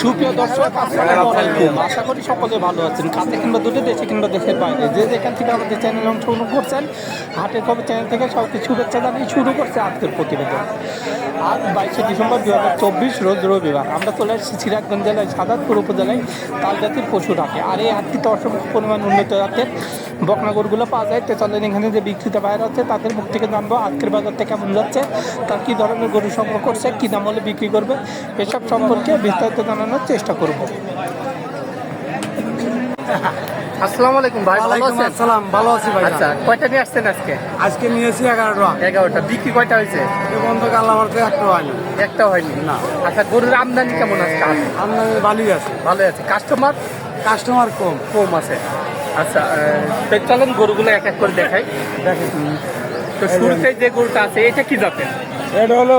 সুপ্রিয় দর্শক আশা করি সকলে ভালো আছেন। কাছে কিংবা দুটো দেশে কিংবা দেশের বাইরে। যে যেখান থেকে আমাদের চ্যানেল অংশগ্রহণ করছেন হাটের খবর চ্যানেল থেকে সবাইকে শুভেচ্ছা জানিয়ে শুরু করছে আজকের প্রতিবেদন। আজ বাইশে ডিসেম্বর দু হাজার চব্বিশ, রোজ রবিবার। আমরা চলে এসেছি সিরাজগঞ্জ জেলায় সাদাতপুর উপজেলায় তালজাতির পশু হাটে। আর এই হাটটিতে অসংখ্য পরিমাণ উন্নত জাতের। বকনাগরগুলো পাওয়া যায়। তো চলেন এখানে যে বিক্রিত বাইরে আছে তাদের মুখ থেকে জানব আজকের বাজারটা কেমন যাচ্ছে তার কী ধরনের গরু সংগ্রহ করছে কী দাম হলে বিক্রি করবে এসব সম্পর্কে বিস্তারিত জানানোর চেষ্টা করব। আসসালামু আলাইকুম ভাই ভালো আছেন? আসসালাম ভালো আছি ভাই আচ্ছা কয়টা নিয়ে আসছেন আজকে? আজকে নিয়েছি এগারোটা। এগারোটা। বিক্রি কয়টা হয়েছে? বন্ধ আল্লাহ আমার একটা হয়নি। একটা হয়নি? না। আচ্ছা গরুর আমদানি কেমন আছে? আমদানি ভালোই আছে। ভালো আছে। কাস্টমার কাস্টমার কম। কম আছে। আচ্ছা তো চলেন গরুগুলো এক এক করে দেখাই। তো শুরুতে যে গরুটা আছে এটা কি জাতের? এটা হলো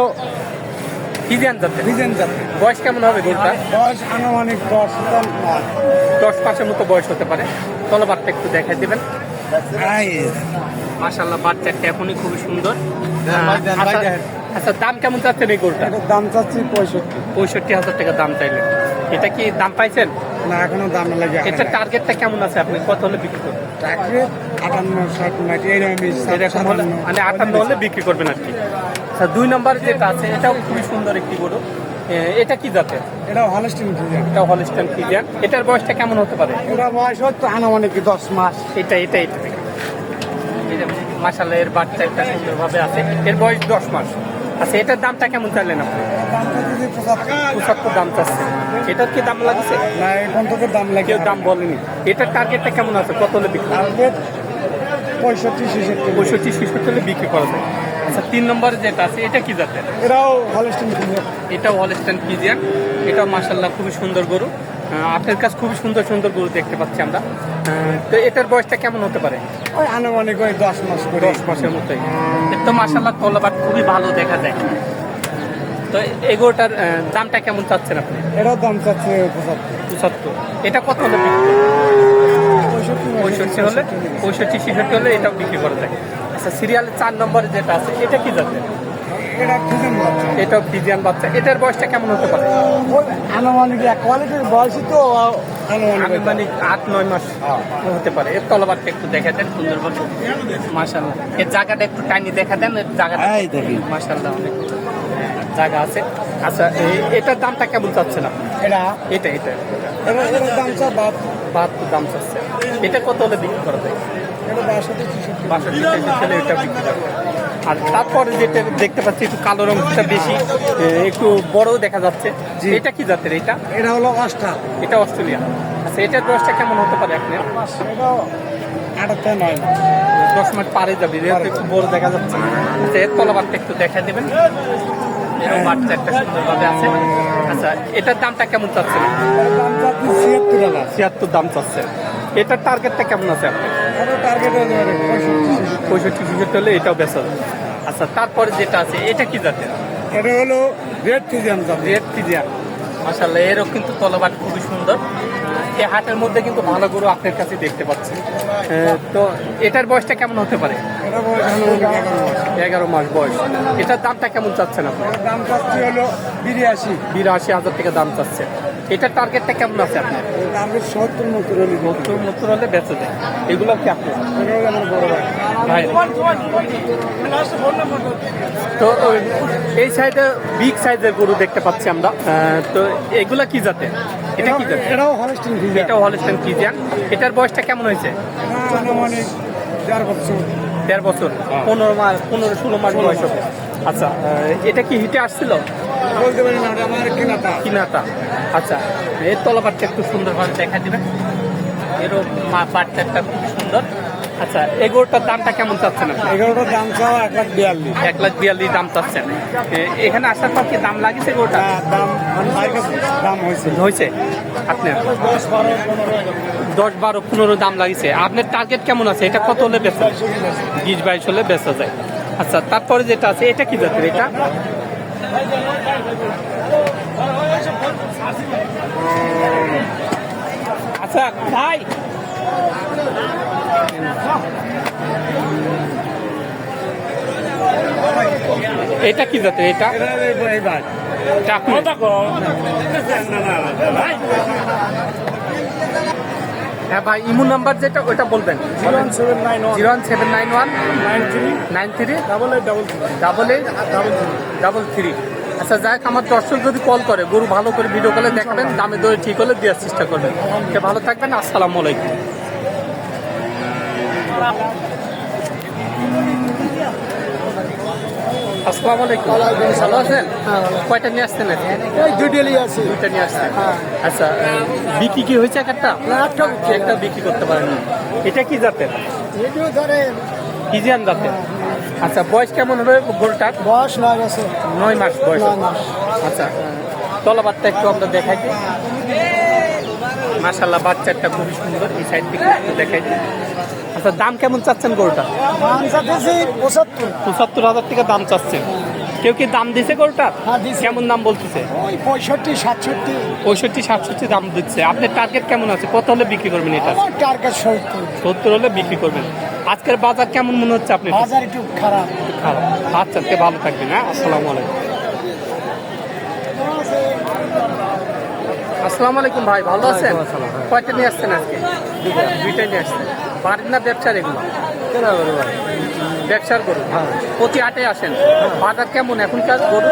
কি জান জাতের। ডিজাইন জাতি বয়স কেমন হবে গরুটা? বয়স আনুমানিক দশ দশ মাসের মতো বয়স হতে পারে। চলো বাচ্চা একটু দেখাই দিবেন। মাশাল্লাহ বাচ্চাটা এখনই খুবই সুন্দর। ভাই, আচ্ছা, আচ্ছা দাম কেমন চাচ্ছেন এই গরুটা দাম চাচ্ছি পঁয়ষট্টি। পঁয়ষট্টি হাজার টাকা দাম চাইলে এটা কি দাম পাইছেন? না এখনও দাম লাগে এটা টার্গেটটা কেমন আছে আপনি? কত হলে বিক্রি করবেন? আটান্ন ষাট নাইট এইরকমই এরকম হলে মানে আটান্ন হলে বিক্রি করবেন আর কি। আচ্ছা দুই নম্বর যেটা আছে এটাও খুবই সুন্দর একটি গরু। এটা কি জাতের? এটা হলস্টিন ডিজাইন এটা হলিস্টান ফিজিয়ান এটার বয়সটা কেমন হতে পারে? এটা বয়স হচ্ছে আনুমানিক দশ মাস। এটা এটা এটা। এর বাচ্চা একটা সুন্দরভাবে আছে। এর বয়স দশ মাস। আচ্ছা এটার দামটা কেমন চাইলেন আপনি? পঁচাত্তর দাম চাচ্ছে। এটার কি দাম লাগছে? না এখন থেকে দাম লাগে কেউ দাম বলেনি। এটার টার্গেটটা কেমন আছে? কত হলে বিক্রি টার্গেট পঁয়ষট্টি ছেষট্টি। পঁয়ষট্টি ছেষট্টি হলে বিক্রি করা যায়। আচ্ছা তিন নম্বর যেটা আছে এটা কি জাতের? এরাও হলস্টিন ডিজাইন এটাও হলস্টাইন ফিজিয়ান এটাও মাসাল্লাহ খুবই সুন্দর গরু। আপনার কাছে খুবই সুন্দর সুন্দর গরু দেখতে পাচ্ছি আমরা। তো এটার বয়সটা কেমন হতে পারে? ওই আনুমানিক ওই দশ মাস করে। দশ মাসের মতোই। তো মাসাল্লাহ তলাবাট খুবই ভালো দেখা যায়। তো এই গরুটার দামটা কেমন চাচ্ছেন আপনি? এটার দাম চাচ্ছে পঁচাত্তর। এটা কত হলে পঁয়ষট্টি হলে। পঁয়ষট্টি ছেষট্টি হলে এটাও বিক্রি করা যায়। আচ্ছা সিরিয়ালের চার নম্বরে যেটা আছে এটা কি যাচ্ছে এটাও ফিজিয়ান বাচ্চা। এটার বয়সটা কেমন হতে পারে? আনুমানিক কোয়ালিটির বয়সই তো আনুমানিক আট নয় মাস হতে পারে। এর তলবারটা একটু দেখা দেন সুন্দরভাবে। মাশাল্লাহ এর জায়গাটা একটু টাইনি দেখা দেন এর জায়গাটা দেখি। অনেক জায়গা আছে। আচ্ছা এটার দামটা কেমন চাচ্ছে না এটা? এটা এটা এটা। এটার দাম চা বাদ বাহাত্তর দাম চাচ্ছে। এটা কত হলে বিক্রি করা যায়? এটা বাষট্টি বাষট্টি এটা বিক্রি করা যায়। আর তারপরে যেটা দেখতে পাচ্ছি একটু কালো রঙটা বেশি একটু বড়ও দেখা যাচ্ছে। এটা কি জাতের এটা? এটা হলো অষ্টা এটা অস্ট্রেলিয়া আচ্ছা এটার বয়সটা কেমন হতে পারে আপনি আটাতে নয় দশ মিনিট পারে যাবে যেহেতু একটু বড় দেখা যাচ্ছে। আচ্ছা এর তলাবারটা একটু দেখা দেবেন। এরকম বাচ্চা একটা সুন্দরভাবে আছে। আচ্ছা এটার দামটা কেমন চাচ্ছে ছিয়াত্তর দাম চাচ্ছে এটার টার্গেটটা কেমন আছে আপনার? পঁয়ষট্টি ছেষট্টি। হলে এটাও বেচা আচ্ছা তারপরে যেটা আছে এটা কি জাতের? এটা হলো রেড ফিজিয়ান রেড ফিজিয়ান মাসাল্লাহ এরও কিন্তু তলাবাট খুবই সুন্দর। এই হাটের মধ্যে কিন্তু ভালো গরু আপনার কাছে দেখতে পাচ্ছি। তো এটার বয়সটা কেমন হতে পারে? এগারো মাস। বয়স। এটার দামটা কেমন চাচ্ছেন আপনি? এটার দাম চাচ্ছি হলো বিরিয়াশি বিরাশি হাজার টাকা দাম চাচ্ছে। এটার টার্গেটটা কেমন আছে আপনার? টার্গেট সত্তর মতো হলে হলে বেঁচে যায়। এগুলো কি আপনার? আমার বড় ভাই? ভাই। তো এই সাইডে বিগ সাইজের গরু দেখতে পাচ্ছি আমরা। তো এগুলা কি জাতে এটা কি জাতে এটাও হলস্টিন ফিজিয়ান এটাও হলস্টেন ফিজিয়ান এটার বয়সটা কেমন হয়েছে? আনুমানিক চার বছর। দেড় বছর। পনেরো মাস পনেরো ষোলো মাস বয়স হবে। আচ্ছা এটা কি হিটে আসছিল? বলতে পারি না ওটা আমার কেনাটা কিনাটা আচ্ছা এর তলাবারটা একটু সুন্দরভাবে দেখা দিবেন। এরও খুব সুন্দর। আচ্ছা দামটা কেমন চাচ্ছেন আপনি? এগারোটার দাম চাওয়া এক লাখ বিয়াল্লিশ। এক লাখ বিয়াল্লিশ দাম চাচ্ছেন। এখানে আসার পর কি দাম হ্যাঁ, দাম মানে দাম হয়েছে। হয়েছে। আপনার দশ বারো পনেরো। দাম লাগিছে। আপনার টার্গেট কেমন আছে? এটা কত হলে বেচা বিশ বাইশ হলে বেচা যায়। আচ্ছা তারপরে যেটা আছে এটা কি জাতের এটা? আচ্ছা ভাই। এটা কি জাতের এটা? চাকরি হ্যাঁ ভাই ইমু নাম্বার যেটা ওইটা বলবেন। Zero one seven nine one. Zero one seven nine one. Nine three. Nine three. Double eight double three. Double eight. Double three. Double three. আচ্ছা যাক আমার দর্শক যদি কল করে গরু ভালো করে ভিডিও কলে দেখাবেন দামে দরে ঠিক হলে দেওয়ার চেষ্টা করবেন। ভালো থাকবেন আসসালামু আলাইকুম। আসসালামু আলাইকুম। ভালো আছেন? কয়টা নিয়ে আসছেন? এই দুইটালি আছে দুইটা নিয়ে আসছেন? আচ্ছা বিক্রি কি হয়েছে এক একটা? একটা একটা বিক্রি করতে পারেন। এটা কি জাতের? এটিও ধরে ইজিয়ান জাতের। আচ্ছা বয়স কেমন হবে গরুটার? বয়স নয় আছে নয় মাস বয়স নয় আচ্ছা তলাবারটা একটু আমরা দেখাই দিই। মাশাল্লাহ বাচ্চাটা খুবই সুন্দর। এই সাইড থেকে একটু দেখাই দিই। আচ্ছা দাম কেমন চাচ্ছেন গরুটা পঁচাত্তর। পঁচাত্তর হাজার টাকা দাম চাচ্ছেন। কেউ কি দাম দিছে গরুটা হ্যাঁ, কেমন দাম বলতেছে? পঁয়ষট্টি সাতষট্টি। পঁয়ষট্টি সাতষট্টি দাম দিচ্ছে। আপনার টার্গেট কেমন আছে? কত হলে বিক্রি করবেন এটা? টার্গেট সত্তর। সত্তর হলে বিক্রি করবেন। আজকের বাজার কেমন মনে হচ্ছে আপনি বাজার একটু খারাপ। খারাপ। আচ্ছা ভালো থাকবেন হ্যাঁ? আসসালামু আলাইকুম। আসসালামু আলাইকুম ভাই ভালো আছেন? কয়টা নিয়ে আসছেন আজকে? দুইটা নিয়ে আসছেন। বাড়ির না ব্যবসার এগুলো? ব্যবসার গরু। প্রতি আটে আসেন। বাজার কেমন এখনকার গরু?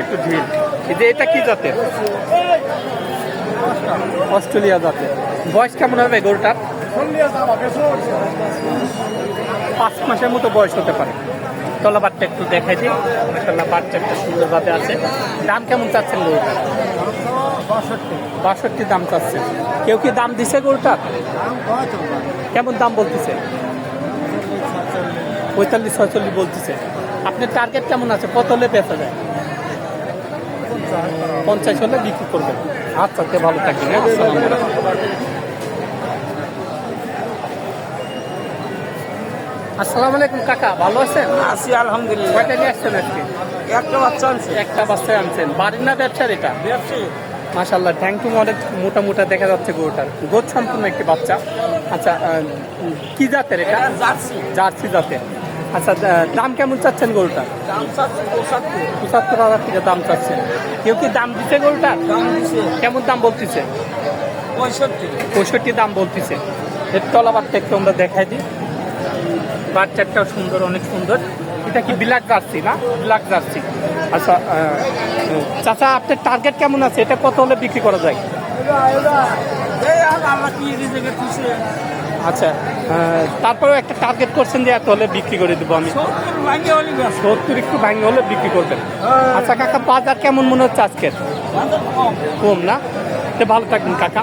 একটু ঢিল। যে এটা কি জাতের? অস্ট্রেলিয়া জাতের। বয়স কেমন হবে গরুটার? পাঁচ মাসের মতো বয়স হতে পারে। তলা বাচ্চা একটু দেখাই দিই। মাসাল্লাহ বাচ্চা একটা সুন্দরভাবে আছে। দাম কেমন চাচ্ছেন গরুটার? বাষট্টি। দাম চাচ্ছে। কেউ কি দাম দিছে গরুটার? কেমন দাম বলতেছে? পঁয়তাল্লিশ ছয়চল্লিশ বলতেছে। আপনার টার্গেট কেমন আছে? কত হলে বেচা যায়? পঞ্চাশ হলে বিক্রি করবেন। আচ্ছা তে ভালো থাকবেন হ্যাঁ? আসসালামু আলাইকুম। কাকা ভালো আছেন? আছি আলহামদুলিল্লাহ। কয়টা নিয়ে আসছেন আজকে? একটা বাচ্চা আনছে। একটা বাচ্চা আনছেন। বাড়ির না ব্যবসার এটা? মাশাল্লাহ থ্যাংক ইউ অনেক মোটা মোটা দেখা যাচ্ছে গরুটার। গোদ সম্পূর্ণ একটি বাচ্চা। আচ্ছা কি জাতের এটা? জার্সি। জাতের। আচ্ছা দাম কেমন চাচ্ছেন গরুটার? পঁচাত্তর। হাজার টাকা দাম চাচ্ছেন কেউ কি দাম দিচ্ছে গরুটার? কেমন দাম বলতেছে? পঁয়ষট্টি। পঁয়ষট্টি দাম বলতেছে। এর তলাবারটা একটু আমরা দেখাই দিই। বাচ্চাটাও সুন্দর অনেক সুন্দর। এটা কি ব্ল্যাক জার্সি না? ব্ল্যাক জার্সি আচ্ছা চাচা, আপনার টার্গেট কেমন আছে? এটা কত হলে বিক্রি করা যায়? আচ্ছা তারপরেও একটা টার্গেট করছেন যে এত হলে বিক্রি করে দেবো আমি। সত্তর একটু ভাঙে হলে বিক্রি করবেন। আচ্ছা কাকা, বাজার কেমন মনে হচ্ছে আজকের? কম না? ভালো থাকবেন, কাকা।